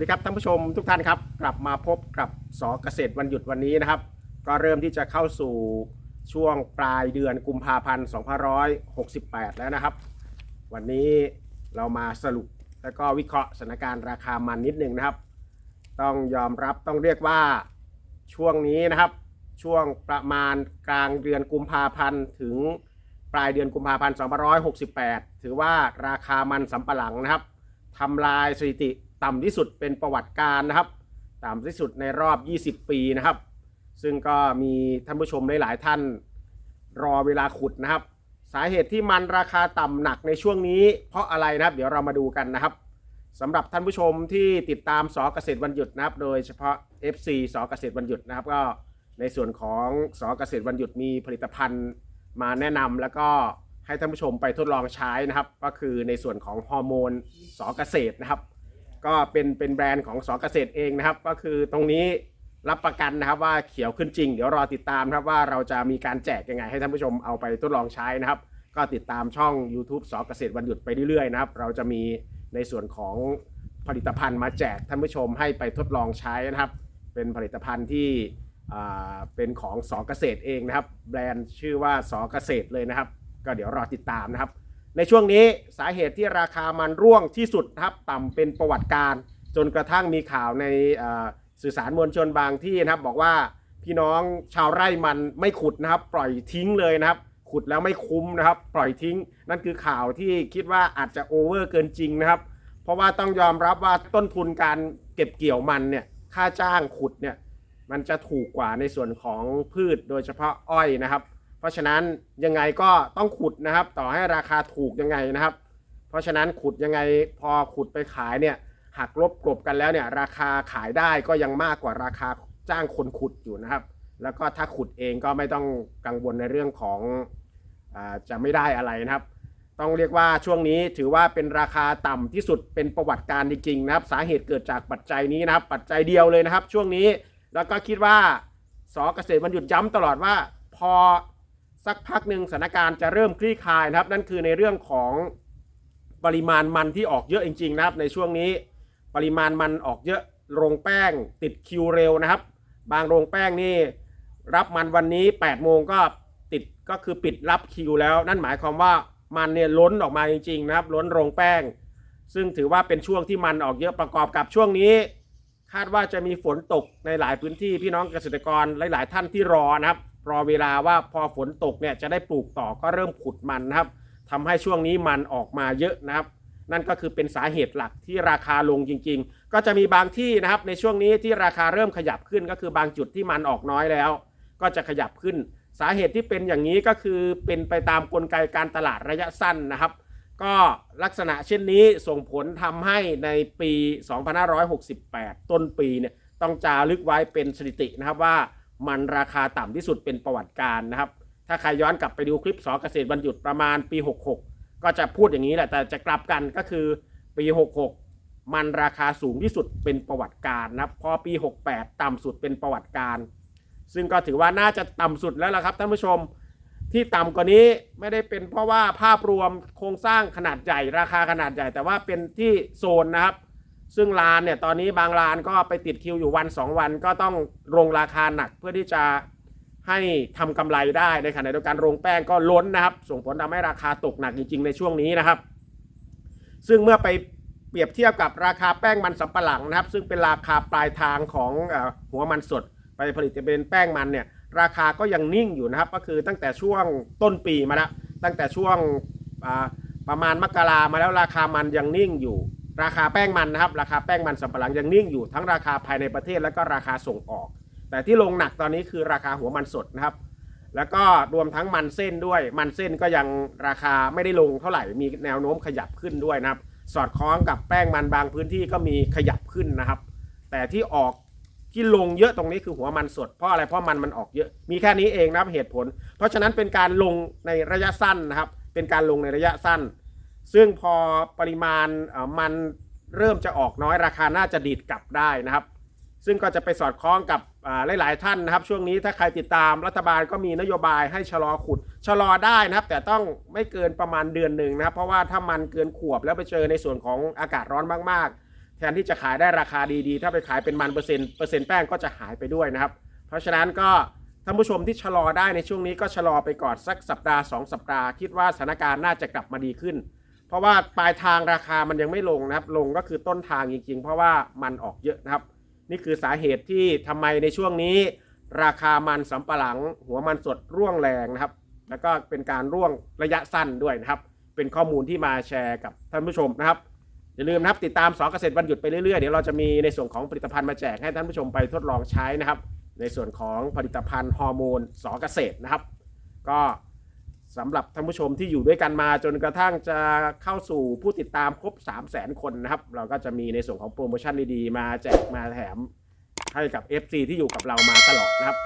วัสดีครับท่านผู้ชมทุกท่านครับ กลับมาพบกับสอเกษตรวันหยุดวันนี้นะครับ ก็เริ่มที่จะเข้าสู่ช่วงปลายเดือนกุมภาพันธ์2568 แล้วนะครับ วันนี้เรามาสรุปแล้วก็วิเคราะห์สถานการณ์ราคามันนิดหนึ่งนะครับ ต้องยอมรับต้องเรียกว่าช่วงนี้นะครับ ช่วงประมาณกลางเดือนกุมภาพันธ์ถึงปลายเดือนกุมภาพันธ์2568 ถือว่าราคามันสำปะหลังนะครับทำลายสถิติ ต่ำที่สุดเป็นประวัติการนะครับ ต่ำที่สุดในรอบ 20 ปีนะครับ ซึ่งก็มีท่านผู้ชมหลาย ๆ ท่านรอเวลาขุดนะครับ สาเหตุที่มันราคาต่ำหนักในช่วงนี้ เพราะอะไรนะครับ เดี๋ยวเรามาดูกันนะครับสำหรับท่านผู้ชมที่ติดตามสอเกษตรวันหยุดนะครับ โดยเฉพาะ FC สอเกษตรวันหยุดนะครับ ก็ในส่วนของสอเกษตรวันหยุดมีผลิตภัณฑ์มาแนะนำแล้วก็ให้ท่านผู้ชมไปทดลองใช้นะครับ ก็คือในส่วนของฮอร์โมนสอเกษตรนะครับ ก็เป็นเป็นแบรนด์ของสอเกษตรเองนะครับ ก็คือตรงนี้รับประกันนะครับว่าเขียวขึ้นจริง เดี๋ยวรอติดตามครับว่าเราจะมีการแจกยังไงให้ท่านผู้ชมเอาไปทดลองใช้นะครับ ก็ติดตามช่อง YouTube สอเกษตรวันหยุดไปเรื่อยๆนะครับ เราจะมีในส่วนของผลิตภัณฑ์มาแจกท่านผู้ชมให้ไปทดลองใช้นะครับ เป็นผลิตภัณฑ์ที่เป็นของสอเกษตรเองนะครับ แบรนด์ชื่อว่าสอเกษตรเลยนะครับ ก็เดี๋ยวรอติดตามนะครับ ในช่วงนี้สาเหตุที่ราคามันร่วงที่สุดนะครับต่ำเป็นประวัติการ จนกระทั่งมีข่าวในสื่อสารมวลชนบางที่นะครับบอกว่าพี่น้องชาวไร่มันไม่ขุดนะครับ ปล่อยทิ้งเลยนะครับ ขุดแล้วไม่คุ้มนะครับ ปล่อยทิ้ง นั่นคือข่าวที่คิดว่าอาจจะโอเวอร์เกินจริงนะครับ เพราะว่าต้องยอมรับว่าต้นทุนการเก็บเกี่ยวมันเนี่ยค่าจ้างขุดเนี่ยมันจะถูกกว่าในส่วนของพืชโดยเฉพาะอ้อยนะครับ เพราะฉะนั้นยังไงก็ต้องขุดนะครับ ต่อให้ราคาถูกยังไงนะครับ เพราะฉะนั้นขุดยังไงพอขุดไปขายเนี่ยหักลบกลบกันแล้วเนี่ยราคาขายได้ก็ยังมากกว่าราคาจ้างคนขุดอยู่นะครับ แล้วก็ถ้าขุดเองก็ไม่ต้องกังวลในเรื่องของอจะไม่ได้อะไรนะครับ ต้องเรียกว่าช่วงนี้ถือว่าเป็นราคาต่ำที่สุดเป็นประวัติการจริงๆนะครับ สาเหตุเกิดจากปัจจัยนี้นะครับ ปัจจัยเดียวเลยนะครับ ช่วงนี้แล้วก็คิดว่าสอเกษตรมันหยุดย้ำตลอดว่า พอ สักพักหนึ่งสถานการณ์จะเริ่มคลี่คลายนะครับ นั่นคือในเรื่องของปริมาณมันที่ออกเยอะจริง ๆ นะครับ ในช่วงนี้ปริมาณมันออกเยอะโรงแป้งติดคิวเร็วนะครับ บางโรงแป้งนี่รับมันวันนี้8โมงก็ติดก็คือปิดรับคิวแล้ว นั่นหมายความว่ามันเนี่ยล้นออกมาจริง ๆ นะครับ ล้นโรงแป้ง ซึ่งถือว่าเป็นช่วงที่มันออกเยอะประกอบกับช่วงนี้ คาดว่าจะมีฝนตกในหลายพื้นที่พี่น้องเกษตรกรหลาย ๆ ท่านที่รอนะครับ รอเวลาว่าพอฝนตกเนี่ยจะได้ปลูกต่อก็เริ่มขุดมันนะครับทำให้ช่วงนี้มันออกมาเยอะนะครับ นั่นก็คือเป็นสาเหตุหลักที่ราคาลงจริง ๆ ก็จะมีบางที่นะครับในช่วงนี้ที่ราคาเริ่มขยับขึ้นก็คือบางจุดที่มันออกน้อยแล้ว ก็จะขยับขึ้น สาเหตุที่เป็นอย่างนี้ก็คือเป็นไปตามกลไกการตลาดระยะสั้นนะครับ ก็ลักษณะเช่นนี้ส่งผลทำให้ในปี 2568 ต้นปีเนี่ยต้องจารึกไว้เป็นสถิตินะครับว่า มันราคาต่ำที่สุดเป็นประวัติการนะครับ ถ้าใครย้อนกลับไปดูคลิปสอเกษตรบรรยุดประมาณปี 66 ก็จะพูดอย่างนี้แหละ แต่จะกลับกันก็คือปี 66 มันราคาสูงที่สุดเป็นประวัติการนะครับ พอปี 68 ต่ำสุดเป็นประวัติการ ซึ่งก็ถือว่าน่าจะต่ำสุดแล้วล่ะครับท่านผู้ชมที่ต่ำกว่านี้ไม่ได้เป็นเพราะว่าภาพรวมโครงสร้างขนาดใหญ่ราคาขนาดใหญ่ แต่ว่าเป็นที่โซนนะครับ ซึ่งลานเนี่ยตอนนี้บางลานก็ไปติดคิวอยู่วัน 2 วันก็ต้องลงราคาหนักเพื่อที่จะให้ทำกำไรได้ในขณะเดียวกันโรงแป้งก็ล้นนะครับ ส่งผลทำให้ราคาตกหนักจริง ๆ ในช่วงนี้นะครับ ซึ่งเมื่อไปเปรียบเทียบกับราคาแป้งมันสำปะหลังนะครับ ซึ่งเป็นราคาปลายทางของอหัวมันสด ไปผลิตเป็นแป้งมันเนี่ยราคาก็ยังนิ่งอยู่นะครับ ก็คือตั้งแต่ช่วงต้นปีมาแล้วตั้งแต่ช่วงประมาณมกรามาแล้วราคามันยังนิ่งอยู่ ราคาแป้งมันนะครับราคาแป้งมันสำปะหลังยังนิ่งอยู่ทั้งราคาภายในประเทศแล้วก็ราคาส่งออก แต่ที่ลงหนักตอนนี้คือราคาหัวมันสดนะครับ แล้วก็รวมทั้งมันเส้นด้วย มันเส้นก็ยังราคาไม่ได้ลงเท่าไหร่มีแนวโน้มขยับขึ้นด้วยนะครับ สอดคล้องกับแป้งมันบางพื้นที่ก็มีขยับขึ้นนะครับ แต่ที่ออกที่ลงเยอะตรงนี้คือหัวมันสดเพราะอะไรเพราะมันมันออกเยอะ มีแค่นี้เองนะครับเหตุผล เพราะฉะนั้นเป็นการลงในระยะสั้นนะครับ เป็นการลงในระยะสั้น ซึ่งพอปริมาณมันเริ่มจะออกน้อยราคาน่าจะดีดกลับได้นะครับ ซึ่งก็จะไปสอดคล้องกับหลาย ๆ ท่านนะครับ ช่วงนี้ถ้าใครติดตามรัฐบาลก็มีนโยบายให้ชะลอขุดชะลอได้นะครับ แต่ต้องไม่เกินประมาณเดือนหนึ่งนะครับ เพราะว่าถ้ามันเกินขวบแล้วไปเจอในส่วนของอากาศร้อนมาก ๆ แทนที่จะขายได้ราคาดี ๆ ถ้าไปขายเป็นมันเปอร์เซ็นต์เปอร์เซ็นต์แป้งก็จะหายไปด้วยนะครับ เพราะฉะนั้นก็ท่านผู้ชมที่ชะลอได้ในช่วงนี้ก็ชะลอไปก่อนสักสัปดาห์ 2 สัปดาห์คิดว่าสถานการณ์น่าจะกลับมาดีขึ้น เพราะว่าปลายทางราคามันยังไม่ลงนะครับ ลงก็คือต้นทางจริงๆ เพราะว่ามันออกเยอะนะครับ นี่คือสาเหตุที่ทำไมในช่วงนี้ ราคามันสำปะหลัง หัวมันสดร่วงแรงนะครับ แล้วก็เป็นการร่วงระยะสั้นด้วยนะครับ เป็นข้อมูลที่มาแชร์กับท่านผู้ชมนะครับอย่าลืมนะครับ ติดตามสอเกษตรวันหยุดไปเรื่อยๆเดี๋ยวเราจะมีในส่วนของผลิตภัณฑ์มาแจกให้ท่านผู้ชมไปทดลองใช้นะครับ ในส่วนของผลิตภัณฑ์ฮอร์โมนสอเกษตรนะครับ ก็ สำหรับท่านผู้ชมที่อยู่ด้วยกันมาจนกระทั่งจะเข้าสู่ผู้ติดตามครบ 3 0 0แสนคนนะครับ เราก็จะมีในส่วนของโปรโมชั่นดีๆ มาแจกมาแถมให้กับ FC ที่อยู่กับเรามาตลอดนะครับ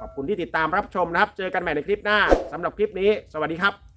ขอบคุณที่ติดตามรับชมนะครับ เจอกันใหม่ในคลิปหน้าสำหรับคลิปนี้ สวัสดีครับ